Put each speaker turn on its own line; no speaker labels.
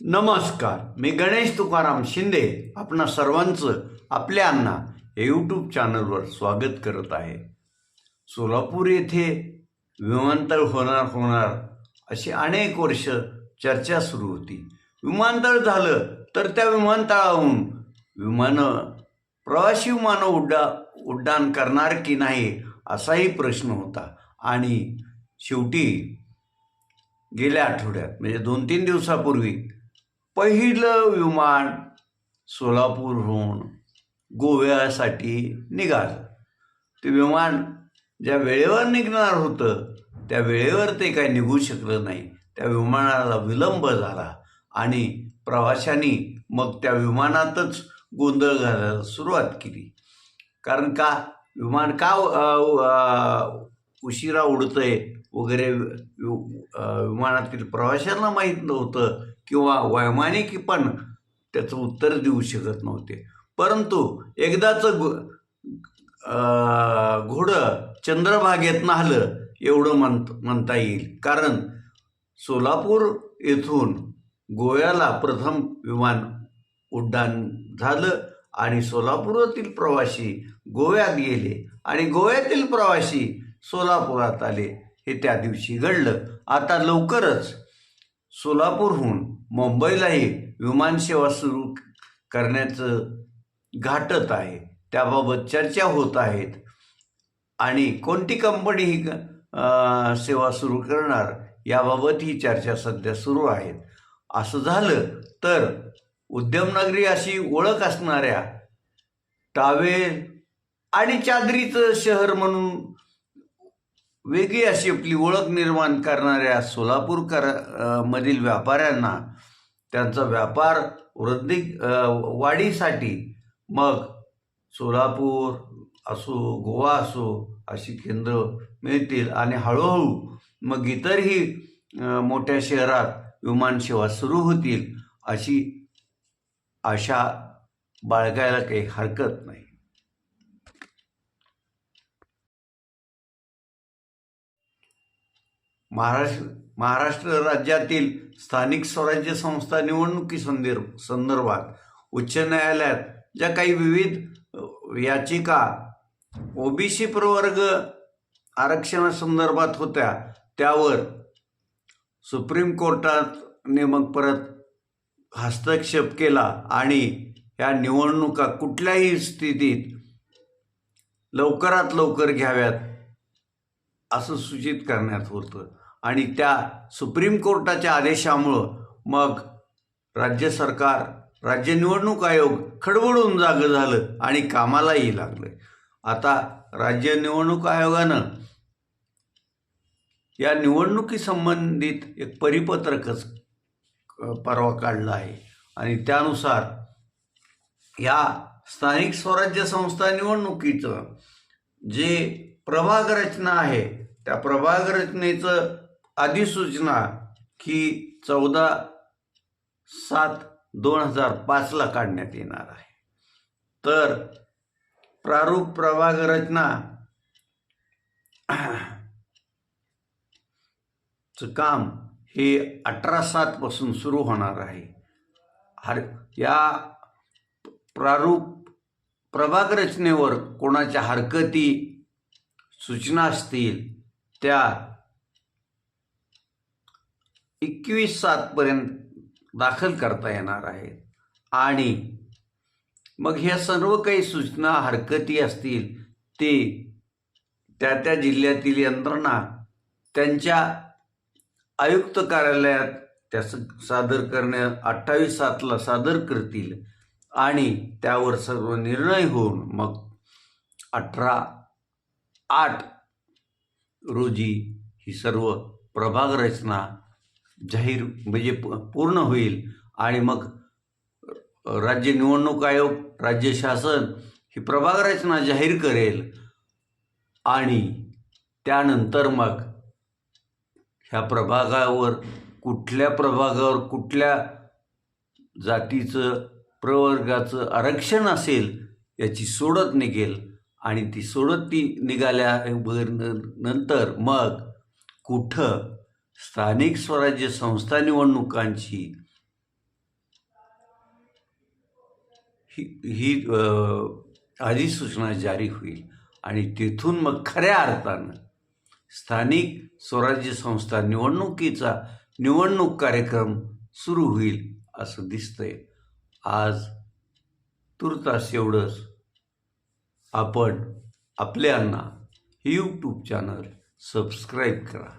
नमस्कार मी गणेश तुकाराम शिंदे आपणा सर्वांचं आपल्या अण्णा या यूट्यूब चॅनलवर स्वागत करत आहे. सोलापूर येथे विमानतळ होणार होणार अशी अनेक वर्ष चर्चा सुरू होती. विमानतळ झालं तर त्या विमानतळाहून विमानं प्रवासी विमानं उड्डा उड्डाण करणार की नाही असाही प्रश्न होता. आणि शेवटी गेल्या आठवड्यात म्हणजे दोन तीन दिवसापूर्वी पहिलं विमान सोलापूरहून गोव्यासाठी निघालं. ते विमान ज्या वेळेवर निघणार होतं त्या वेळेवर ते काही निघू शकलं नाही. त्या विमानाला विलंब झाला आणि प्रवाशांनी मग त्या विमानातच गोंधळ घालायला सुरुवात केली. कारण का? विमान का उशिरा उडतंय वगैरे विमानातील प्रवाशांना माहीत नव्हतं. किंवा वैमानिकी पण त्याचं उत्तर देऊ शकत नव्हते. परंतु एकदाचं गो घोडं चंद्रभागेत नाहलं एवढं म्हण म्हणता येईल. कारण सोलापूर येथून गोव्याला प्रथम विमान उड्डाण झालं आणि सोलापुरातील प्रवासी गोव्यात गेले आणि गोव्यातील प्रवासी सोलापुरात आले. हे त्या दिवशी घडलं. आता लवकरच सोलापूरहून मुंबईलाही विमानसेवा सुरू करण्याचं घाटत आहे. त्याबाबत चर्चा होत आहेत. आणि कोणती कंपनी ही सेवा सुरू करणार याबाबत ही चर्चा सध्या सुरू आहेत. असं झालं तर उद्यमनगरी अशी ओळख असणाऱ्या टावेल आणि चादरीचं शहर म्हणून वेगळी अशी आपली ओळख निर्माण करणाऱ्या सोलापूरकर मधील व्यापाऱ्यांना त्यांचा व्यापार वृद्धी वाढीसाठी मग सोलापूर असो गोवा असो अशी केंद्र मिळतील आणि हळूहळू मग इतरही मोठ्या शहरात विमानसेवा सुरू होतील अशी आशा बाळगायला काही हरकत नाही. महाराष्ट्र महाराष्ट्र राज्यातील स्थानिक स्वराज्य संस्था निवडणुकी संदर्भ संदर्भात उच्च न्यायालयात ज्या काही विविध अ, याचिका ओबीसी प्रवर्ग आरक्षणासंदर्भात होत्या त्यावर सुप्रीम कोर्टाने मग परत हस्तक्षेप केला आणि या निवडणुका कुठल्याही स्थितीत लवकरात लवकर घ्याव्यात असं सूचित करण्यात होतं. आणि त्या सुप्रीम कोर्टाच्या आदेशामुळं मग राज्य सरकार राज्य निवडणूक आयोग खडबडून जागं झालं आणि कामालाही लागलं. आता राज्य निवडणूक आयोगानं या निवडणुकीसंबंधित एक परिपत्रकच परवा काढलं आहे आणि त्यानुसार या स्थानिक स्वराज्य संस्था निवडणुकीचं जे प्रभाग रचना आहे त्या प्रभाग रचनेचं अधिसूचना की चौदा सात दोन हजार पाचला काढण्यात येणार आहे. तर प्रारूप प्रभाग रचना काम हे अठरा सात पासून सुरू होणार आहे. हर या प्रारूप प्रभाग रचनेवर कोणाच्या हरकती सूचना असतील त्या एकवीस सातपर्यंत दाखल करता येणार आहेत. आणि मग ह्या सर्व काही सूचना हरकती असतील ते त्या त्या जिल्ह्यातील यंत्रणा त्यांच्या आयुक्त कार्यालयात त्या स- सादर करण्या अठ्ठावीस सातला सादर करतील आणि त्यावर सर्व निर्णय होऊन मग अठरा आठ रोजी ही सर्व प्रभाग रचना जाहीर म्हणजे पूर्ण होईल. आणि मग राज्य निवडणूक आयोग राज्य शासन ही प्रभाग रचना जाहीर करेल. आणि त्यानंतर मग ह्या प्रभागावर कुठल्या प्रभागावर कुठल्या जातीचं प्रवर्गाचं आरक्षण असेल याची सोडत निघेल. आणि ती सोडत ती निघाल्या नंतर मग कुठं स्थानिक स्वराज्य संस्था निवडणुकांची ही ही अधिसूचना जारी होईल. आणि तिथून मग खऱ्या अर्थानं स्थानिक स्वराज्य संस्था निवडणुकीचा निवडणूक कार्यक्रम सुरू होईल असं दिसतंय. आज तुर्तास एवढंच. आपण आपल्यांना हे यूट्यूब चॅनल सबस्क्राईब करा.